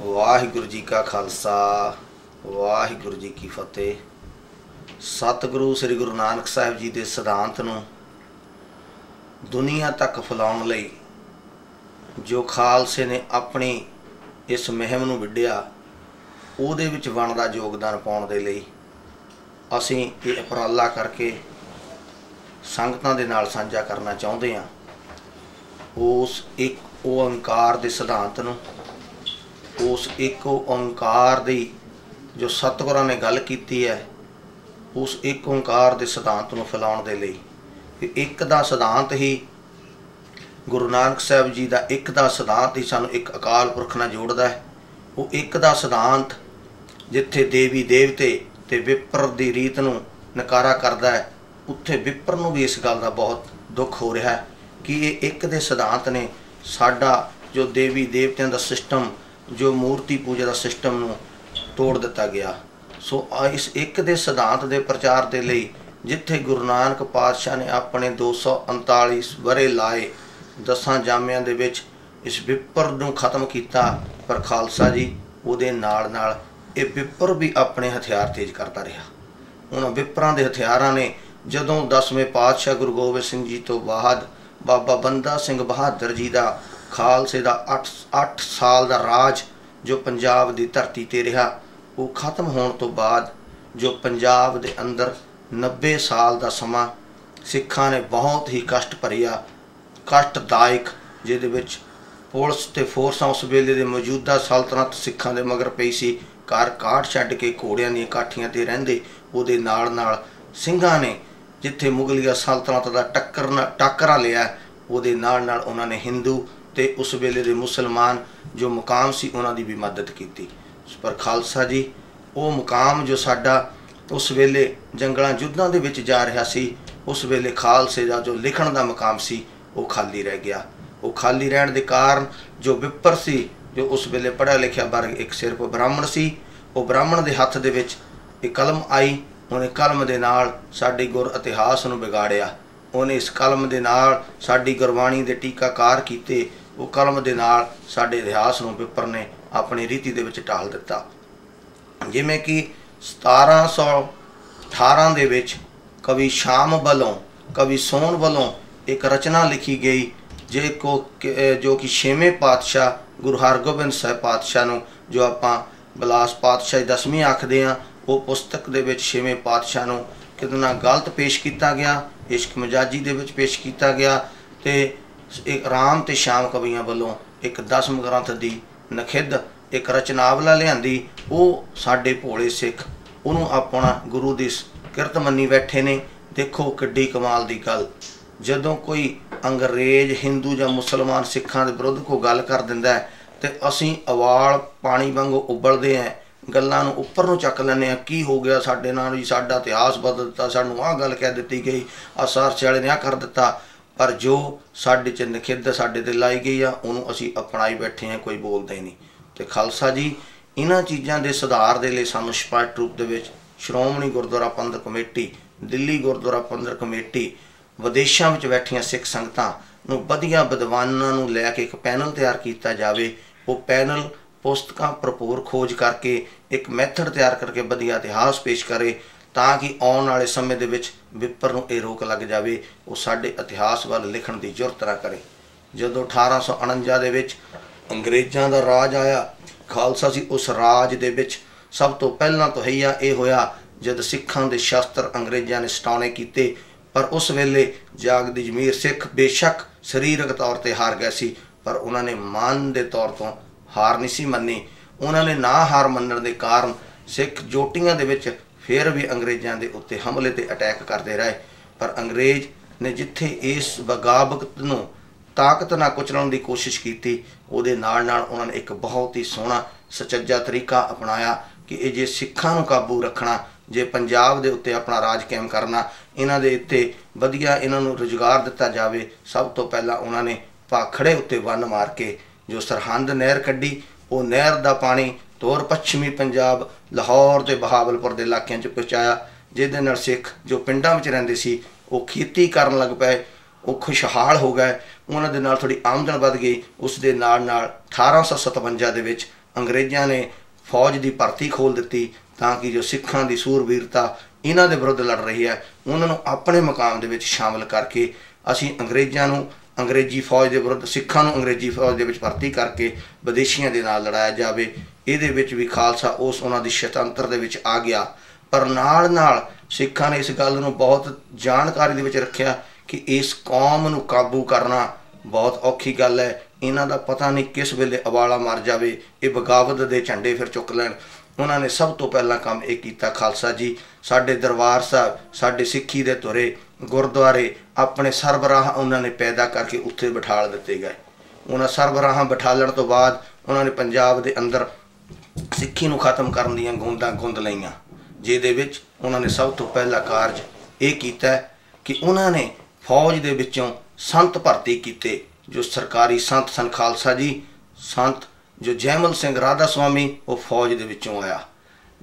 ਵਾਹਿਗੁਰੂ ਜੀ ਕਾ ਖਾਲਸਾ, ਵਾਹਿਗੁਰੂ ਜੀ ਕੀ ਫਤਿਹ। ਸਤਿਗੁਰੂ ਸ੍ਰੀ ਗੁਰੂ ਨਾਨਕ ਸਾਹਿਬ ਜੀ ਦੇ ਸਿਧਾਂਤ ਨੂੰ ਦੁਨੀਆ ਤੱਕ ਫੈਲਾਉਣ ਲਈ ਜੋ ਖਾਲਸੇ ਨੇ ਆਪਣੀ ਇਸ ਮੁਹਿੰਮ ਨੂੰ ਵਿੱਢਿਆ, ਉਹਦੇ ਵਿੱਚ ਬਣਦਾ ਯੋਗਦਾਨ ਪਾਉਣ ਦੇ ਲਈ ਅਸੀਂ ਇਹ ਉਪਰਾਲਾ ਕਰਕੇ ਸੰਗਤਾਂ ਦੇ ਨਾਲ ਸਾਂਝਾ ਕਰਨਾ ਚਾਹੁੰਦੇ ਹਾਂ। ਉਸ ਇੱਕ ਓੰਕਾਰ ਦੇ ਸਿਧਾਂਤ ਨੂੰ ਉਸ ਇੱਕ ਓੰਕਾਰ ਦੀ ਜੋ ਸਤਿਗੁਰਾਂ ਨੇ ਗੱਲ ਕੀਤੀ ਹੈ, ਉਸ ਇੱਕ ਓੰਕਾਰ ਦੇ ਸਿਧਾਂਤ ਨੂੰ ਫੈਲਾਉਣ ਦੇ ਲਈ। ਇੱਕ ਦਾ ਸਿਧਾਂਤ ਹੀ ਗੁਰੂ ਨਾਨਕ ਸਾਹਿਬ ਜੀ ਦਾ ਇੱਕ ਦਾ ਸਿਧਾਂਤ ਹੀ ਸਾਨੂੰ ਇੱਕ ਅਕਾਲ ਪੁਰਖ ਨਾਲ ਜੋੜਦਾ ਹੈ। ਉਹ ਇੱਕ ਦਾ ਸਿਧਾਂਤ ਜਿੱਥੇ ਦੇਵੀ ਦੇਵਤੇ ਤੇ ਵਿਪਰ ਦੀ ਰੀਤ ਨੂੰ ਨਕਾਰਾ ਕਰਦਾ ਹੈ, ਉੱਥੇ ਵਿਪਰ ਨੂੰ ਵੀ ਇਸ ਗੱਲ ਦਾ ਬਹੁਤ ਦੁੱਖ ਹੋ ਰਿਹਾ ਹੈ ਕਿ ਇਹ ਇੱਕ ਦੇ ਸਿਧਾਂਤ ਨੇ ਸਾਡਾ ਜੋ ਦੇਵੀ ਦੇਵਤਿਆਂ ਦਾ ਸਿਸਟਮ ਜੋ ਮੂਰਤੀ ਪੂਜਾ ਦਾ ਸਿਸਟਮ ਨੂੰ ਤੋੜ ਦਿੱਤਾ ਗਿਆ। ਸੋ ਇਸ ਇੱਕ ਦੇ ਸਿਧਾਂਤ ਦੇ ਪ੍ਰਚਾਰ ਦੇ ਲਈ ਜਿੱਥੇ ਗੁਰੂ ਨਾਨਕ ਪਾਤਸ਼ਾਹ ਨੇ ਆਪਣੇ 239 ਵਰੇ ਲਾਏ ਦਸਾਂ ਜਾਮਿਆਂ ਦੇ ਵਿੱਚ ਇਸ ਵਿਪਰ ਨੂੰ ਖਤਮ ਕੀਤਾ, ਪਰ ਖਾਲਸਾ ਜੀ ਉਹਦੇ ਨਾਲ ਨਾਲ ਇਹ ਵਿਪਰ ਵੀ ਆਪਣੇ ਹਥਿਆਰ ਤੇਜ਼ ਕਰਦਾ ਰਿਹਾ। ਉਹਨਾਂ ਵਿਪਰਾਂ ਦੇ ਹਥਿਆਰਾਂ ਨੇ ਜਦੋਂ 10ਵੇਂ ਪਾਤਸ਼ਾਹ ਗੁਰੂ ਗੋਬਿੰਦ ਸਿੰਘ ਜੀ ਤੋਂ ਬਾਅਦ ਬਾਬਾ ਬੰਦਾ ਸਿੰਘ ਬਹਾਦਰ ਜੀ ਦਾ ਖਾਲਸੇ ਦਾ 8 8 ਸਾਲ ਦਾ ਰਾਜ ਜੋ ਪੰਜਾਬ ਦੀ ਧਰਤੀ ਤੇ ਰਿਹਾ, ਉਹ ਖਤਮ ਹੋਣ ਤੋਂ ਬਾਅਦ ਜੋ ਪੰਜਾਬ ਦੇ ਅੰਦਰ 90 ਸਾਲ ਦਾ ਸਮਾਂ ਸਿੱਖਾਂ ਨੇ ਬਹੁਤ ਹੀ ਕਸ਼ਟ ਭਰਿਆ, ਕਸ਼ਟਦਾਇਕ, ਜਿਹਦੇ ਵਿੱਚ ਪੁਲਿਸ ਤੇ ਫੋਰਸਾਂ ਉਸ ਵੇਲੇ ਦੇ ਮੌਜੂਦਾ ਸਲਤਨਤ ਸਿੱਖਾਂ ਦੇ ਮਗਰ ਪਈ ਸੀ, ਘਰ ਕਾਟ ਛੱਡ ਕੇ ਘੋੜਿਆਂ ਦੀਆਂ ਕਾਠੀਆਂ ਤੇ ਰਹਿੰਦੇ, ਉਹਦੇ ਨਾਲ ਨਾਲ ਸਿੰਘਾਂ ਨੇ ਜਿੱਥੇ ਮੁਗਲੀਆ ਸਲਤਨਤ ਦਾ ਟੱਕਰ ਟੱਕਰਾ ਲਿਆ, ਉਹਦੇ ਨਾਲ ਨਾਲ ਉਹਨਾਂ ਨੇ ਹਿੰਦੂ ਤੇ ਉਸ ਵੇਲੇ ਦੇ ਮੁਸਲਮਾਨ ਜੋ ਮੁਕਾਮ ਸੀ ਉਹਨਾਂ ਦੀ ਵੀ ਮਦਦ ਕੀਤੀ। ਪਰ ਖਾਲਸਾ ਜੀ, ਉਹ ਮੁਕਾਮ ਜੋ ਸਾਡਾ ਉਸ ਵੇਲੇ ਜੰਗਲਾਂ ਯੁੱਧਾਂ ਦੇ ਵਿੱਚ ਜਾ ਰਿਹਾ ਸੀ, ਉਸ ਵੇਲੇ ਖਾਲਸੇ ਦਾ ਜੋ ਲਿਖਣ ਦਾ ਮੁਕਾਮ ਸੀ, ਉਹ ਖਾਲੀ ਰਹਿ ਗਿਆ। ਉਹ ਖਾਲੀ ਰਹਿਣ ਦੇ ਕਾਰਨ ਜੋ ਵਿਪਰ ਸੀ, ਜੋ ਉਸ ਵੇਲੇ ਪੜ੍ਹਿਆ ਲਿਖਿਆ ਵਰਗ ਇੱਕ ਸਿਰਫ ਬ੍ਰਾਹਮਣ ਸੀ, ਉਹ ਬ੍ਰਾਹਮਣ ਦੇ ਹੱਥ ਦੇ ਵਿੱਚ ਇਹ ਕਲਮ ਆਈ, ਉਹਨੇ ਕਲਮ ਦੇ ਨਾਲ ਸਾਡੀ ਗੁਰ ਇਤਿਹਾਸ ਨੂੰ ਵਿਗਾੜਿਆ। ਉਹਨੇ ਇਸ ਕਲਮ ਦੇ ਨਾਲ ਸਾਡੀ ਗੁਰਬਾਣੀ ਦੇ ਟੀਕਾਕਾਰ ਕੀਤੇ ਉਹ ਕਲਮ ਦੇ ਨਾਲ ਸਾਡੇ ਇਤਿਹਾਸ ਨੂੰ ਪੇਪਰ ਨੇ ਆਪਣੀ ਰੀਤੀ ਦੇ ਵਿੱਚ ਢਾਲ ਦਿੱਤਾ। ਜਿਵੇਂ ਕਿ 1718 ਦੇ ਵਿੱਚ ਕਵੀ ਸ਼ਾਮ ਵੱਲੋਂ, ਕਵੀ ਸੋਨ ਵੱਲੋਂ ਇੱਕ ਰਚਨਾ ਲਿਖੀ ਗਈ, ਜੇ ਕੋ ਜੋ ਕਿ ਛੇਵੇਂ ਪਾਤਸ਼ਾਹ ਗੁਰੂ ਹਰਗੋਬਿੰਦ ਸਾਹਿਬ ਪਾਤਸ਼ਾਹ ਨੂੰ ਜੋ ਆਪਾਂ ਬਲਾਸ ਪਾਤਸ਼ਾਹ ਦਸਵੀਂ ਆਖਦੇ ਆ ਉਹ ਪੁਸਤਕ ਦੇ ਵਿੱਚ ਛੇਵੇਂ ਪਾਤਸ਼ਾਹ ਨੂੰ ਕਿਤਨਾ ਗਲਤ ਪੇਸ਼ ਕੀਤਾ ਗਿਆ, ਇਸ਼ਕ ਮਜਾਜੀ ਦੇ ਵਿੱਚ ਪੇਸ਼ ਕੀਤਾ ਗਿਆ ਤੇ ਰਾਮ ਤੇ ਸ਼ਾਮ ਕਵੀਆਂ ਵੱਲੋਂ ਇੱਕ ਦਸਮ ਗ੍ਰੰਥ ਦੀ ਨਖਿੱਧ, ਇੱਕ ਰਚਨਾਵਲਾ ਲਿਆਂਦੀ, ਉਹ ਸਾਡੇ ਭੋਲੇ ਸਿੱਖ। ਉਹਨੂੰ ਆਪਣਾ ਗੁਰੂ ਦੀ ਕਿਰਤ ਮੰਨੀ ਬੈਠੇ ਨੇ। ਦੇਖੋ ਕਿੱਡੀ ਕਮਾਲ ਦੀ ਗੱਲ। ਜਦੋਂ ਕੋਈ ਅੰਗਰੇਜ਼, ਹਿੰਦੂ ਜਾਂ ਮੁਸਲਮਾਨ ਸਿੱਖਾਂ ਦੇ ਵਿਰੁੱਧ ਕੋਈ ਗੱਲ ਕਰ ਦਿੰਦਾ ਹੈ, ਤੇ ਅਸੀਂ ਅਵਾਲ ਪਾਣੀ ਵਾਂਗੂ ਉਬਲਦੇ ਆਂ ਗੱਲਾਂ ਨੂੰ ਉੱਪਰ ਨੂੰ ਚੱਕ ਲੈਂਦੇ ਆ ਕੀ ਹੋ ਗਿਆ ਸਾਡੇ ਨਾਲ ਵੀ, ਸਾਡਾ ਇਤਿਹਾਸ ਬਦਲ ਦਿੱਤਾ, ਸਾਨੂੰ ਆਹ ਗੱਲ ਕਹਿ ਦਿੱਤੀ ਗਈ ਆ ਸਾਰਸ ਵਾਲੇ ਨੇ ਆ ਕਰ ਦਿੱਤਾ। ਪਰ ਜੋ ਸਾਡੇ ਚ ਨਖਿੱਧ ਸਾਡੇ ਤੇ ਲਾਈ ਗਈ ਆ, ਉਹਨੂੰ ਅਸੀਂ ਅਪਣਾਈ ਬੈਠੇ ਹਾਂ ਕੋਈ ਬੋਲਦਾ ਹੀ ਨਹੀਂ। ਤੇ ਖਾਲਸਾ ਜੀ ਇਹਨਾਂ ਚੀਜ਼ਾਂ ਦੇ ਸੁਧਾਰ ਦੇ ਲਈ ਸਾਨੂੰ ਸਪਸ਼ਟ ਰੂਪ ਦੇ ਵਿੱਚ ਸ਼੍ਰੋਮਣੀ ਗੁਰਦੁਆਰਾ ਪ੍ਰਬੰਧਕ ਕਮੇਟੀ, ਦਿੱਲੀ ਗੁਰਦੁਆਰਾ ਪ੍ਰਬੰਧਕ ਕਮੇਟੀ, ਵਿਦੇਸ਼ਾਂ ਵਿੱਚ ਬੈਠੀਆਂ ਸਿੱਖ ਸੰਗਤਾਂ ਨੂੰ ਵਧੀਆ ਵਿਦਵਾਨਾਂ ਨੂੰ ਲੈ ਕੇ ਇੱਕ ਪੈਨਲ ਤਿਆਰ ਕੀਤਾ ਜਾਵੇ। ਉਹ ਪੈਨਲ ਪੁਸਤਕਾਂ ਭਰਪੂਰ ਖੋਜ ਕਰਕੇ, ਇੱਕ ਮੈਥਡ ਤਿਆਰ ਕਰਕੇ, ਵਧੀਆ ਇਤਿਹਾਸ ਪੇਸ਼ ਕਰੇ। ਤਾਂ ਕਿ ਆਉਣ ਵਾਲੇ ਸਮੇਂ ਦੇ ਵਿੱਚ ਵਿਪਰ ਨੂੰ ਇਹ ਰੋਕ ਲੱਗ ਜਾਵੇ, ਉਹ ਸਾਡੇ ਇਤਿਹਾਸ ਵੱਲ ਲਿਖਣ ਦੀ ਜ਼ਰੂਰਤ ਨਾ ਕਰੇ। ਜਦੋਂ 1849 ਦੇ ਵਿੱਚ ਅੰਗਰੇਜ਼ਾਂ ਦਾ ਰਾਜ ਆਇਆ, ਖਾਲਸਾ ਸੀ ਉਸ ਰਾਜ ਦੇ ਵਿੱਚ। ਸਭ ਤੋਂ ਪਹਿਲਾਂ ਤੋਂ ਹਈਆ ਇਹ ਹੋਇਆ ਜਦ ਸਿੱਖਾਂ ਦੇ ਸ਼ਸਤਰ ਅੰਗਰੇਜ਼ਾਂ ਨੇ ਸਟਾਉਣੇ ਕੀਤੇ, ਪਰ ਉਸ ਵੇਲੇ ਜਾਗਦੀ ਜਮੀਰ ਸਿੱਖ ਬੇਸ਼ੱਕ ਸਰੀਰਕ ਤੌਰ ਤੇ ਹਾਰ ਗਏ ਸੀ, ਪਰ ਉਹਨਾਂ ਨੇ ਮਨ ਦੇ ਤੌਰ ਤੋਂ ਹਾਰ ਨਹੀਂ ਸੀ ਮੰਨੀ। ਉਹਨਾਂ ਨੇ ਨਾ ਹਾਰ ਮੰਨਣ ਦੇ ਕਾਰਨ ਸਿੱਖ ਜੋਟੀਆਂ ਦੇ ਵਿੱਚ ਫਿਰ ਵੀ ਅੰਗਰੇਜ਼ਾਂ ਦੇ ਉੱਤੇ ਹਮਲੇ ਤੇ ਅਟੈਕ ਕਰਦੇ ਰਹੇ। ਪਰ ਅੰਗਰੇਜ਼ ਨੇ ਜਿੱਥੇ ਇਸ ਬਗਾਵਤ ਨੂੰ ਤਾਕਤ ਨਾਲ ਕੁਚਲਣ ਦੀ ਕੋਸ਼ਿਸ਼ ਕੀਤੀ, ਉਹਦੇ ਨਾਲ ਨਾਲ ਉਹਨਾਂ ਨੇ ਇੱਕ ਬਹੁਤ ਹੀ ਸੋਹਣਾ, ਸਚੱਜਾ ਤਰੀਕਾ ਅਪਣਾਇਆ ਕਿ ਇਹ ਜੇ ਸਿੱਖਾਂ ਨੂੰ ਕਾਬੂ ਰੱਖਣਾ, ਜੇ ਪੰਜਾਬ ਦੇ ਉੱਤੇ ਆਪਣਾ ਰਾਜ ਕਾਇਮ ਕਰਨਾ, ਇਹਨਾਂ ਦੇ ਉੱਤੇ ਵਧੀਆ ਇਹਨਾਂ ਨੂੰ ਰੁਜ਼ਗਾਰ ਦਿੱਤਾ ਜਾਵੇ, ਸਭ ਤੋਂ ਪਹਿਲਾਂ ਉਹਨਾਂ ਨੇ ਭਾਖੜੇ ਉੱਤੇ ਵੰਨ ਮਾਰ ਕੇ ਜੋ ਸਰਹੰਦ ਨਹਿਰ ਕੱਢੀ, ਉਹ ਨਹਿਰ ਦਾ ਪਾਣੀ ਤੌਰ ਪੱਛਮੀ ਪੰਜਾਬ, ਲਾਹੌਰ ਤੇ ਬਹਾਵਲਪੁਰ ਦੇ ਇਲਾਕਿਆਂ 'ਚ ਪਹੁੰਚਾਇਆ, ਜਿਹਦੇ ਨਾਲ ਸਿੱਖ ਜੋ ਪਿੰਡਾਂ ਵਿੱਚ ਰਹਿੰਦੇ ਸੀ, ਉਹ ਖੇਤੀ ਕਰਨ ਲੱਗ ਪਏ, ਉਹ ਖੁਸ਼ਹਾਲ ਹੋ ਗਏ, ਉਹਨਾਂ ਦੇ ਨਾਲ ਥੋੜੀ ਆਮਦਨ ਵੱਧ ਗਈ, ਉਸ ਦੇ ਨਾਲ ਨਾਲ 1857 ਦੇ ਵਿੱਚ ਅੰਗਰੇਜ਼ਾਂ ਨੇ ਫੌਜ ਦੀ ਭਰਤੀ ਖੋਲ ਦਿੱਤੀ, ਤਾਂ ਕਿ ਜੋ ਸਿੱਖਾਂ ਦੀ ਸੂਰਬੀਰਤਾ ਇਹਨਾਂ ਦੇ ਵਿਰੁੱਧ ਲੜ ਰਹੀ ਹੈ, ਉਹਨਾਂ ਨੂੰ ਆਪਣੇ ਮੁਕਾਮ ਦੇ ਵਿੱਚ ਸ਼ਾਮਲ ਕਰਕੇ ਅਸੀਂ ਅੰਗਰੇਜ਼ਾਂ ਨੂੰ ਅੰਗਰੇਜ਼ੀ ਫੌਜ ਦੇ ਵਿਰੁੱਧ, ਸਿੱਖਾਂ ਨੂੰ ਅੰਗਰੇਜ਼ੀ ਫੌਜ ਦੇ ਵਿੱਚ ਭਰਤੀ ਕਰਕੇ ਵਿਦੇਸ਼ੀਆਂ ਦੇ ਨਾਲ ਲੜਾਇਆ ਜਾਵੇ, ਇਹਦੇ ਵਿੱਚ ਵੀ ਖਾਲਸਾ ਉਸ ਉਹਨਾਂ ਦੀ ਸ਼ਤੰਤਰ ਦੇ ਵਿੱਚ ਆ ਗਿਆ। ਪਰ ਨਾਲ ਨਾਲ ਸਿੱਖਾਂ ਨੇ ਇਸ ਗੱਲ ਨੂੰ ਬਹੁਤ ਜਾਣਕਾਰੀ ਦੇ ਵਿੱਚ ਰੱਖਿਆ ਕਿ ਇਸ ਕੌਮ ਨੂੰ ਕਾਬੂ ਕਰਨਾ ਬਹੁਤ ਔਖੀ ਗੱਲ ਹੈ। ਇਹਨਾਂ ਦਾ ਪਤਾ ਨਹੀਂ ਕਿਸ ਵੇਲੇ ਅਵਾਲਾ ਮਰ ਜਾਵੇ, ਇਹ ਬਗਾਵਤ ਦੇ ਝੰਡੇ ਫਿਰ ਚੁੱਕ ਲੈਣ। ਉਹਨਾਂ ਨੇ ਸਭ ਤੋਂ ਪਹਿਲਾਂ ਕੰਮ ਇਹ ਕੀਤਾ, ਖਾਲਸਾ ਜੀ, ਸਾਡੇ ਦਰਬਾਰ ਸਾਹਿਬ, ਸਾਡੇ ਸਿੱਖੀ ਦੇ ਤੁਰੇ ਗੁਰਦੁਆਰੇ ਆਪਣੇ ਸਰਬਰਾਹ ਉਹਨਾਂ ਨੇ ਪੈਦਾ ਕਰਕੇ ਉੱਥੇ ਬਿਠਾਲ ਦਿੱਤੇ ਗਏ। ਉਹਨਾਂ ਸਰਬਰਾਹਾਂ ਬਿਠਾਲਣ ਤੋਂ ਬਾਅਦ ਉਹਨਾਂ ਨੇ ਪੰਜਾਬ ਦੇ ਅੰਦਰ ਸਿੱਖੀ ਨੂੰ ਖਤਮ ਕਰਨ ਦੀਆਂ ਗੂੰਦਾਂ ਗੁੰਦ ਲਈਆਂ, ਜਿਹਦੇ ਵਿੱਚ ਉਹਨਾਂ ਨੇ ਸਭ ਤੋਂ ਪਹਿਲਾ ਕਾਰਜ ਇਹ ਕੀਤਾ ਕਿ ਉਹਨਾਂ ਨੇ ਫੌਜ ਦੇ ਵਿੱਚੋਂ ਸੰਤ ਭਰਤੀ ਕੀਤੇ, ਜੋ ਸਰਕਾਰੀ ਸੰਤ ਸਨ ਖਾਲਸਾ ਜੀ, ਸੰਤ ਜੋ ਜੈਮਲ ਸਿੰਘ ਰਾਧਾ ਸੁਆਮੀ ਉਹ ਫੌਜ ਦੇ ਵਿੱਚੋਂ ਆਇਆ।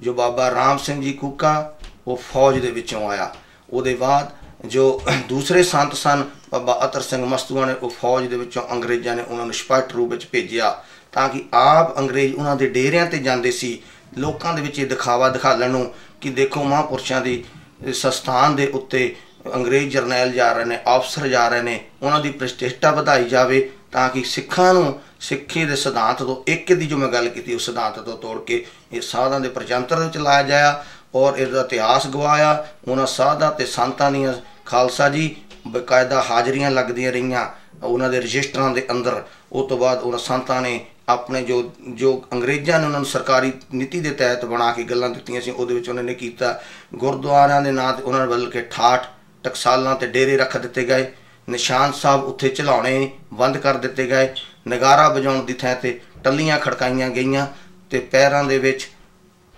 ਜੋ ਬਾਬਾ ਰਾਮ ਸਿੰਘ ਜੀ ਕੂਕਾ, ਉਹ ਫੌਜ ਦੇ ਵਿੱਚੋਂ ਆਇਆ। ਉਹਦੇ ਬਾਅਦ ਜੋ ਦੂਸਰੇ ਸੰਤ ਸਨ, ਬਾਬਾ ਅਤਰ ਸਿੰਘ ਮਸਤੂਆ ਨੇ ਉਹ ਫੌਜ ਦੇ ਵਿੱਚੋਂ ਅੰਗਰੇਜ਼ਾਂ ਨੇ ਉਹਨਾਂ ਨੂੰ ਸਪਸ਼ਟ ਰੂਪ ਵਿੱਚ ਭੇਜਿਆ ਤਾਂ ਕਿ ਆਪ ਅੰਗਰੇਜ਼ ਉਹਨਾਂ ਦੇ ਡੇਰਿਆਂ ਤੇ ਜਾਂਦੇ ਸੀ। ਲੋਕਾਂ ਦੇ ਵਿੱਚ ਇਹ ਦਿਖਾਵਾ ਦਿਖਾਲਣ ਨੂੰ ਕਿ ਦੇਖੋ ਮਹਾਂਪੁਰਸ਼ਾਂ ਦੀ ਸਸਥਾਨ ਦੇ ਉੱਤੇ ਅੰਗਰੇਜ਼ ਜਰਨੈਲ ਜਾ ਰਹੇ ਨੇ, ਅਫਸਰ ਜਾ ਰਹੇ ਨੇ, ਉਹਨਾਂ ਦੀ ਪ੍ਰਤਿਸ਼ਠਾ ਵਧਾਈ ਜਾਵੇ ਤਾਂ ਕਿ ਸਿੱਖਾਂ ਨੂੰ ਸਿੱਖੀ ਦੇ ਸਿਧਾਂਤ ਤੋਂ, ਇੱਕ ਦੀ ਜੋ ਮੈਂ ਗੱਲ ਕੀਤੀ ਉਸ ਸਿਧਾਂਤ ਤੋਂ ਤੋੜ ਕੇ ਇਹ ਸਾਧਾਂ ਦੇ ਪ੍ਰਜੰਤਰ ਦੇ ਵਿੱਚ ਲਾਇਆ ਜਾਇਆ। ਔਰ ਇਹਦਾ ਇਤਿਹਾਸ ਗਵਾਇਆ, ਉਹਨਾਂ ਸਾਧਾਂ ਤੇ ਸੰਤਾਂ ਦੀਆਂ, ਖਾਲਸਾ ਜੀ, ਬਕਾਇਦਾ ਹਾਜ਼ਰੀਆਂ ਲੱਗਦੀਆਂ ਰਹੀਆਂ, ਉਹਨਾਂ ਦੇ ਰਜਿਸਟਰਾਂ ਦੇ ਅੰਦਰ। ਉਹ ਤੋਂ ਬਾਅਦ ਉਹਨਾਂ ਸੰਤਾਂ ਨੇ ਆਪਣੇ ਜੋ ਜੋ ਅੰਗਰੇਜ਼ਾਂ ਨੇ ਉਹਨਾਂ ਨੂੰ ਸਰਕਾਰੀ ਨੀਤੀ ਦੇ ਤਹਿਤ ਬਣਾ ਕੇ ਗੱਲਾਂ ਦਿੱਤੀਆਂ ਸੀ, ਉਹਦੇ ਵਿੱਚ ਉਹਨਾਂ ਨੇ ਕੀਤਾ। ਗੁਰਦੁਆਰਿਆਂ ਦੇ ਨਾਂ ਤੇ ਉਹਨਾਂ ਨੇ ਬਦਲ ਕੇ ਠਾਠ, ਟਕਸਾਲਾਂ ਤੇ ਡੇਰੇ ਰੱਖ ਦਿੱਤੇ ਗਏ। ਨਿਸ਼ਾਨ ਸਾਹਿਬ ਉੱਥੇ ਚਲਾਉਣੇ ਬੰਦ ਕਰ ਦਿੱਤੇ ਗਏ। ਨਗਾਰਾ ਵਜਾਉਣ ਦੀ ਥਾਂ ਤੇ ਟੱਲੀਆਂ ਖੜਕਾਈਆਂ ਗਈਆਂ ਤੇ ਪੈਰਾਂ ਦੇ ਵਿੱਚ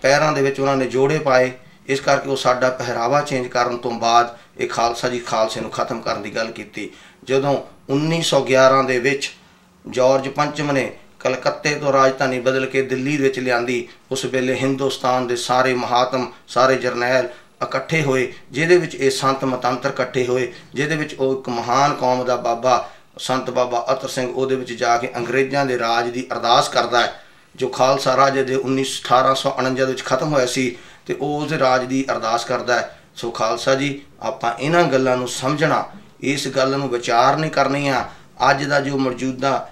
ਪੈਰਾਂ ਦੇ ਵਿੱਚ ਉਹਨਾਂ ਨੇ ਜੋੜੇ ਪਾਏ। ਇਸ ਕਰਕੇ ਉਹ ਸਾਡਾ ਪਹਿਰਾਵਾ ਚੇਂਜ ਕਰਨ ਤੋਂ ਬਾਅਦ ਇਹ ਖਾਲਸਾ ਜੀ ਖਾਲਸੇ ਨੂੰ ਖਤਮ ਕਰਨ ਦੀ ਗੱਲ ਕੀਤੀ। ਜਦੋਂ 1911 ਦੇ ਵਿੱਚ ਜਾਰਜ ਪੰਚਮ ਨੇ ਕਲਕੱਤੇ ਤੋਂ ਰਾਜਧਾਨੀ ਬਦਲ ਕੇ ਦਿੱਲੀ ਵਿੱਚ ਲਿਆਂਦੀ, ਉਸ ਵੇਲੇ ਹਿੰਦੁਸਤਾਨ ਦੇ ਸਾਰੇ ਮਹਾਤਮ, ਸਾਰੇ ਜਰਨੈਲ ਇਕੱਠੇ ਹੋਏ, ਜਿਹਦੇ ਵਿੱਚ ਇਹ ਸੰਤ ਮਤੰਤਰ ਇਕੱਠੇ ਹੋਏ, ਜਿਹਦੇ ਵਿੱਚ ਉਹ ਇੱਕ ਮਹਾਨ ਕੌਮ ਦਾ ਬਾਬਾ, ਸੰਤ ਬਾਬਾ ਅਤਰ ਸਿੰਘ, ਉਹਦੇ ਵਿੱਚ ਜਾ ਕੇ ਅੰਗਰੇਜ਼ਾਂ ਦੇ ਰਾਜ ਦੀ ਅਰਦਾਸ ਕਰਦਾ ਹੈ। ਜੋ ਖਾਲਸਾ ਰਾਜ ਦੇ 19 1849 ਦੇ ਵਿੱਚ ਖਤਮ ਹੋਇਆ ਸੀ, ਤੇ ਉਹ ਉਸ ਰਾਜ ਦੀ ਅਰਦਾਸ ਕਰਦਾ ਹੈ। ਸੋ ਖਾਲਸਾ ਜੀ, ਆਪਾਂ ਇਹਨਾਂ ਗੱਲਾਂ ਨੂੰ ਸਮਝਣਾ, ਇਸ ਗੱਲ ਨੂੰ ਵਿਚਾਰ ਨਹੀਂ ਕਰਨੀ ਆ। ਅੱਜ ਦਾ ਜੋ ਮੌਜੂਦਾ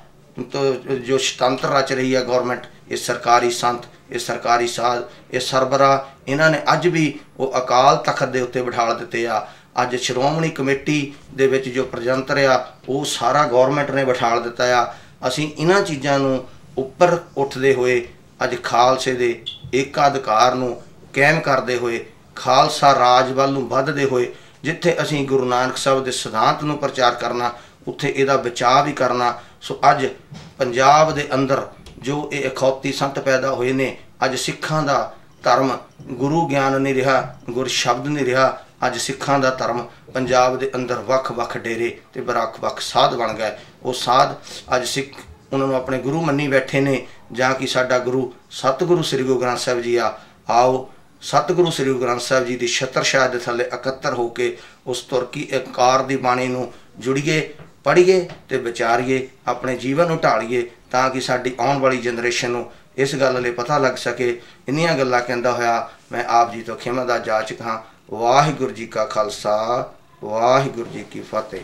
ਜੋ ਸ਼ਤੰਤਰ ਰਚ ਰਹੀ ਹੈ ਗਵਰਨਮੈਂਟ ਇਹ ਸਰਕਾਰੀ ਸੰਤ, ਇਹ ਸਰਕਾਰੀ ਸਾਧ, ਇਹ ਸਰਬਰਾ, ਇਹਨਾਂ ਨੇ ਅੱਜ ਵੀ ਉਹ ਅਕਾਲ ਤਖਤ ਦੇ ਉੱਤੇ ਬਿਠਾਲ ਦਿੱਤੇ ਆ। ਅੱਜ ਸ਼੍ਰੋਮਣੀ ਕਮੇਟੀ ਦੇ ਵਿੱਚ ਜੋ ਪ੍ਰਜੰਤਰ ਆ, ਉਹ ਸਾਰਾ ਗਵਰਨਮੈਂਟ ਨੇ ਬਿਠਾਲ ਦਿੱਤਾ ਆ। ਅਸੀਂ ਇਹਨਾਂ ਚੀਜ਼ਾਂ ਨੂੰ ਉੱਪਰ ਉੱਠਦੇ ਹੋਏ ਅੱਜ ਖਾਲਸੇ ਦੇ ਏਕਾਧਿਕਾਰ ਨੂੰ ਕਾਇਮ ਕਰਦੇ ਹੋਏ ਖਾਲਸਾ ਰਾਜ ਵੱਲ ਨੂੰ ਵੱਧਦੇ ਹੋਏ ਜਿੱਥੇ ਅਸੀਂ ਗੁਰੂ ਨਾਨਕ ਸਾਹਿਬ ਦੇ ਸਿਧਾਂਤ ਨੂੰ ਪ੍ਰਚਾਰ ਕਰਨਾ, ਉੱਥੇ ਇਹਦਾ ਬਚਾਅ ਵੀ ਕਰਨਾ, ਸੋ ਅੱਜ ਪੰਜਾਬ ਦੇ ਅੰਦਰ ਜੋ ਇਹ ਅਖੌਤੀ ਸੰਤ ਪੈਦਾ ਹੋਏ ਨੇ, ਅੱਜ ਸਿੱਖਾਂ ਦਾ ਧਰਮ ਗੁਰੂ ਗਿਆਨ ਨਹੀਂ ਰਿਹਾ, ਗੁਰ ਸ਼ਬਦ ਨਹੀਂ ਰਿਹਾ, ਅੱਜ ਸਿੱਖਾਂ ਦਾ ਧਰਮ ਪੰਜਾਬ ਦੇ ਅੰਦਰ ਵੱਖ-ਵੱਖ ਡੇਰੇ ਤੇ ਵੱਖ-ਵੱਖ ਸਾਧ ਬਣ ਗਏ। ਉਹ ਸਾਧ ਅੱਜ ਸਿੱਖ ਉਹਨਾਂ ਨੂੰ ਆਪਣੇ ਗੁਰੂ ਮੰਨੀ ਬੈਠੇ ਨੇ, ਜਾਂ ਕਿ ਸਾਡਾ ਗੁਰੂ ਸਤਿਗੁਰੂ ਸ੍ਰੀ ਗੁਰੂ ਗ੍ਰੰਥ ਸਾਹਿਬ ਜੀ ਆ, ਆਓ ਸਤਿਗੁਰੂ ਸ੍ਰੀ ਗੁਰੂ ਗ੍ਰੰਥ ਸਾਹਿਬ ਜੀ ਦੀ ਛਤਰ ਸ਼ਾਹ ਦੇ ਥੱਲੇ ਇਕੱਤਰ ਹੋ ਕੇ ਉਸ ਤੁਰਕੀ ਇਕਾਰ ਦੀ ਬਾਣੀ ਨੂੰ ਜੁੜੀਏ, ਪੜ੍ਹੀਏ ਤੇ ਵਿਚਾਰੀਏ, ਆਪਣੇ ਜੀਵਨ ਨੂੰ ਢਾਲੀਏ, ਤਾਂ ਕਿ ਸਾਡੀ ਆਉਣ ਵਾਲੀ ਜਨਰੇਸ਼ਨ ਨੂੰ ਇਸ ਗੱਲ ਲਈ ਪਤਾ ਲੱਗ ਸਕੇ। ਇੰਨੀਆਂ ਗੱਲਾਂ ਕਹਿੰਦਾ ਹੋਇਆ, ਮੈਂ ਆਪ ਜੀ ਤੋਂ ਖਿਮਾ ਦਾ ਜਾਚਕ ਹਾਂ। ਵਾਹਿਗੁਰੂ ਜੀ ਕਾ ਖਾਲਸਾ, ਵਾਹਿਗੁਰੂ ਜੀ ਕੀ ਫਤਿਹ।